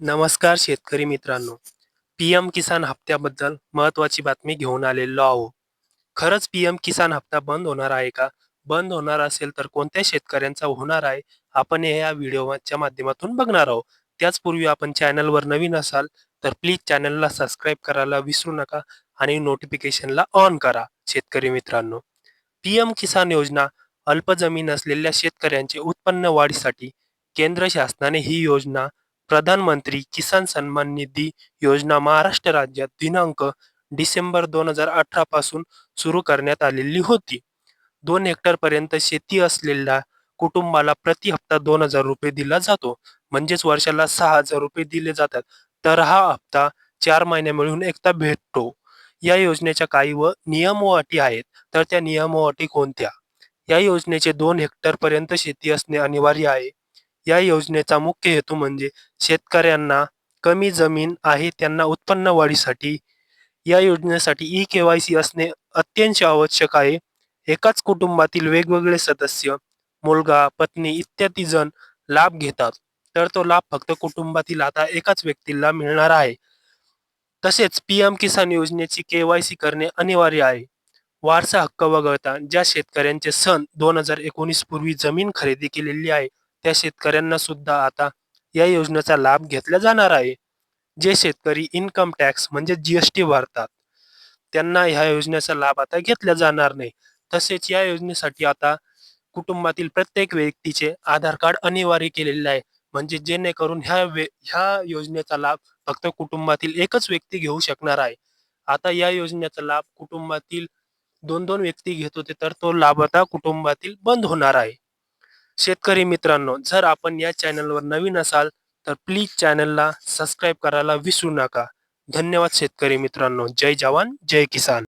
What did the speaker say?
नमस्कार शेतकरी मित्रांनो. पी एम किसान हप्त्याबद्दल महत्त्वाची बातमी घेऊन आलेलो आहो खरंच पी एम किसान हप्ता बंद होणार आहे का? बंद होणार असेल तर कोणत्या शेतकऱ्यांचा होणार आहे? आपण हे या व्हिडिओच्या माध्यमातून बघणार आहोत. त्याचपूर्वी आपण चॅनलवर नवीन असाल तर प्लीज चॅनलला सबस्क्राईब करायला विसरू नका आणि नोटिफिकेशनला ऑन करा शेतकरी मित्रांनो. पी एम किसान योजना अल्प जमीन असलेल्या शेतकऱ्यांचे उत्पन्न वाढीसाठी केंद्र शासनाने ही योजना प्रधानमंत्री किसान सन्मान निधी योजना महाराष्ट्र राज्यात दिनांक डिसेंबर दोन हजार अठरा पासून सुरू करण्यात आलेली होती. दोन हेक्टर पर्यंत शेती असलेल्या कुटुंबाला प्रति हप्ता दोन हजार रुपये दिला जातो. म्हणजेच वर्षाला सहा हजार रुपये दिले जातात. तर हा हप्ता चार महिने मिळून एकदा भेटतो. या योजनेच्या काही व नियम व अटी आहेत. तर त्या नियम व अटी कोणत्या? या योजनेचे दोन हेक्टर पर्यंत शेती असणे अनिवार्य आहे. या योजनेचा मुख्य हेतू म्हणजे शेतकऱ्यांना कमी जमीन आहे त्यांना उत्पन्न वाढीसाठी. या योजनेसाठी ई के वाय सी असणे अत्यंत आवश्यक आहे. एकाच कुटुंबातील वेगवेगळे सदस्य मुलगा पत्नी इत्यादी जण लाभ घेतात. तर तो लाभ फक्त कुटुंबातील आता एकाच व्यक्तीला मिळणार आहे. तसेच पी एम किसान योजनेची के वाय सी करणे अनिवार्य आहे. वारसा हक्क वगळता ज्या शेतकऱ्यांचे सन दोन हजार एकोणीस पूर्वी जमीन खरेदी केलेली आहे त्या शेतकऱ्यांना सुद्धा आता या योजनेचा लाभ घेतला जाणार आहे. जे शेतकरी इन्कम टॅक्स म्हणजे जीएसटी भरतात त्यांना ह्या योजनेचा लाभ आता घेतला जाणार नाही. तसेच या योजनेसाठी आता कुटुंबातील प्रत्येक व्यक्तीचे आधार कार्ड अनिवार्य केलेले आहे. म्हणजे जेणेकरून ह्या वे ह्या योजनेचा लाभ फक्त कुटुंबातील एकच व्यक्ती घेऊ शकणार आहे. आता या योजनेचा लाभ कुटुंबातील दोन दोन व्यक्ती घेत होते तर तो लाभ आता कुटुंबातील बंद होणार आहे. शेतकरी मित्रांनो जर आपण या चॅनलवर नवीन असाल तर प्लीज चॅनलला सबस्क्राईब करायला विसरू नका. धन्यवाद शेतकरी मित्रांनो. जय जवान जय किसान.